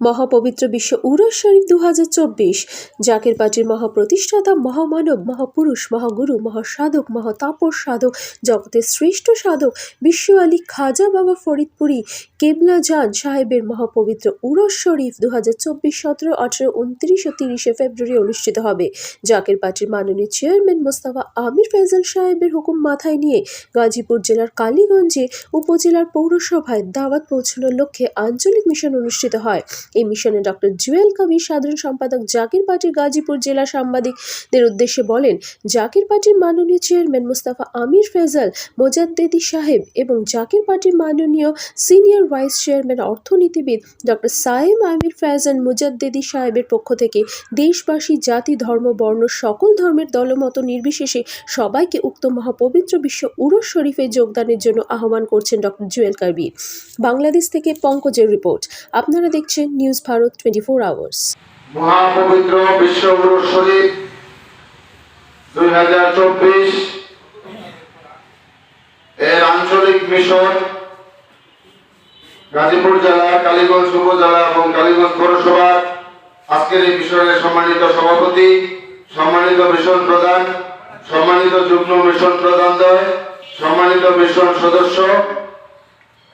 মহাপবিত্র বিশ্ব উরস শরীফ দু হাজার চব্বিশ, জাকের পার্টির মহাপ্রতিষ্ঠাতা, মহামানব, মহাপুরুষ, মহাগুরু, মহাসাধক, মহাতাপস সাধক, জগতের শ্রেষ্ঠ সাধক, বিশ্ব আলী খাজা বাবা ফরিদপুরি, কেবলা জান সাহেবের মহাপবিত্র উরস শরীফ দু হাজার চব্বিশ, সতেরো, আঠেরো, উনত্রিশ ও তিরিশে ফেব্রুয়ারি অনুষ্ঠিত হবে। জাকের পার্টির মাননীয় চেয়ারম্যান মোস্তাফা আমির ফেজাল সাহেবের হুকুম মাথায় নিয়ে গাজীপুর জেলার কালীগঞ্জে উপজেলার পৌরসভায় দাওয়াত পৌঁছানোর লক্ষ্যে আঞ্চলিক মিশন অনুষ্ঠিত হয়। এই মিশনে ডক্টর জুয়েল কবির সাধারণ সম্পাদক জাকির পার্টির গাজীপুর জেলা সাংবাদিকদের উদ্দেশ্যে বলেন, জাকির পার্টির মাননীয় চেয়ারম্যান মুস্তাফা আমির ফেজাল, মোজাদ্দেদি সাহেব এবং জাকির পার্টির মাননীয় সিনিয়র ভাইস চেয়ারম্যান অর্থনীতিবিদ ডক্টর সায়েম আমির ফ্যাজান মুজাদ্দেদি সাহেবের পক্ষ থেকে দেশবাসী, জাতি, ধর্ম, বর্ণ, সকল ধর্মের দলমত নির্বিশেষে সবাইকে উক্ত মহাপবিত্র বিশ্ব উরস শরীফে যোগদানের জন্য আহ্বান করছেন ডক্টর জুয়েল কাবির। বাংলাদেশ থেকে পঙ্কজের রিপোর্ট। আপনারা দেখছেন news Bharat twenty four hours মহাপবিত্র বিশ্বগুরু শরীফ দুই হাজার চব্বিশ, এর আঞ্চলিক মিশন, গাজীপুর জেলা, কালীগঞ্জ উপজেলা এবং কালীগঞ্জ পৌরসভা আজকের এই মিশনের সম্মানিত সভাপতি, সম্মানিত মিশন প্রধান, সম্মানিত যুগ্ম মিশন প্রধানদ্বয় সম্মানিত মিশন সদস্য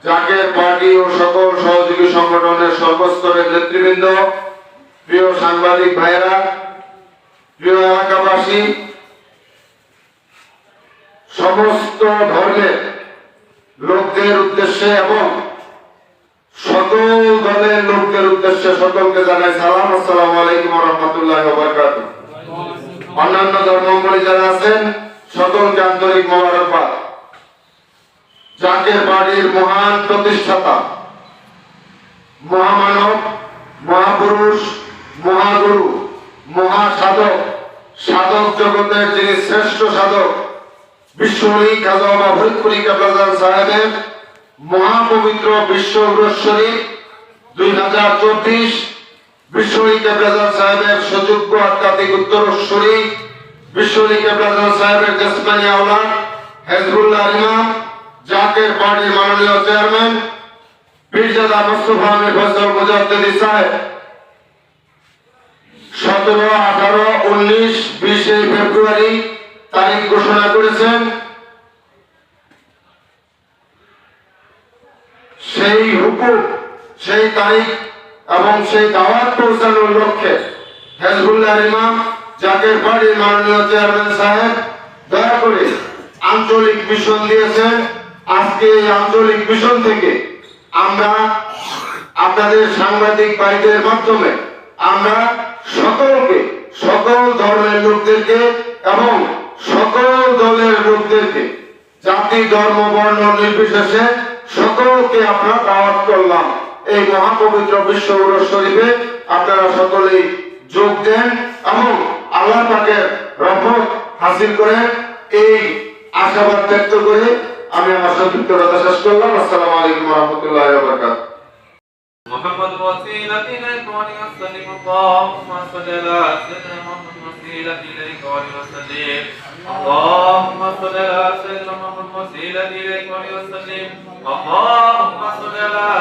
জাকের পার্টি ও সকল সহযোগী সংগঠনের সর্বস্তরের নেতৃবৃন্দ, প্রিয় সাংবাদিক ভাইয়েরা, প্রিয় এলাকাবাসী, সমস্ত ধর্মের লোকদের উদ্দেশ্যে এবং সকল দলের লোকদের উদ্দেশ্যে সকলকে জানাই সালাম, আসসালামু আলাইকুম রহমতুল্লাহ অন্যান্য ধর্মাবলী যারা আছেন, সকলকে আন্তরিক মোবারকবাদ। জাকের বাড়ির মহান প্রতিষ্ঠাতা। মহামানব, মহাপুরুষ, মহাগুরু, মহাসাধক, সাধক জগতের যিনি শ্রেষ্ঠ সাধক বিশ্বরী খাজা সাহেবের মহাপবিত্র বিশ্ব শরীফ দুই হাজার চব্বিশ বিশ্বরী কেবলাজান সাহেবের সুযোগ্য আধ্যাত্মিক উত্তরস্বরী বিশ্বরী কেবলাজান সাহেবের জেসমানি হেজবুল্লাহ ইমাম জাকের পার্টির মাননীয় চেয়ারম্যান পীরজাদা মোস্তফা আমির ফজল মুজাদ্দিদি সাহেব। সতেরো, আঠারো, উনিশ, বিশে ফেব্রুয়ারি তারিখ ঘোষণা করেছেন। সেই হুকুম, সেই তারিখ এবং সেই দাওয়াত পৌঁছানোর লক্ষ্যে হেজবুল্লাহ ইমাম জাকের বাড়ির মাননীয় চেয়ারম্যান সাহেব দয়া করে আঞ্চলিক মিশন দিয়েছেন। আজকে এই আঞ্চলিক মিশন থেকে আমরা আপনাদের সাংবাদিক ভাইদের মাধ্যমে আমরা সকলকে, সকল ধর্মের লোকদেরকে এবং সকল দলের লোকদেরকে, জাতি, ধর্ম, বর্ণ নির্বিশেষে সকলকে আমরা দাওয়াত করলাম। এই মহাপবিত্র বিশ্ব শরীফে আপনারা সকলেই যোগ দেন এবং আল্লাহ পাকের রহমত হাসিল করে এই আশাবাদ ব্যক্ত করে আমি আমার সংক্ষিপ্ততা শেষ করলাম আসসালামু আলাইকুম রহমতুল্লাহ বারকাত محمد وسيلة إليك وليسلم اللهم صل على سيدنا محمد وسيلة إليك وليسلم اللهم صل على سيدنا محمد وسيلة إليك وليسلم اللهم صل على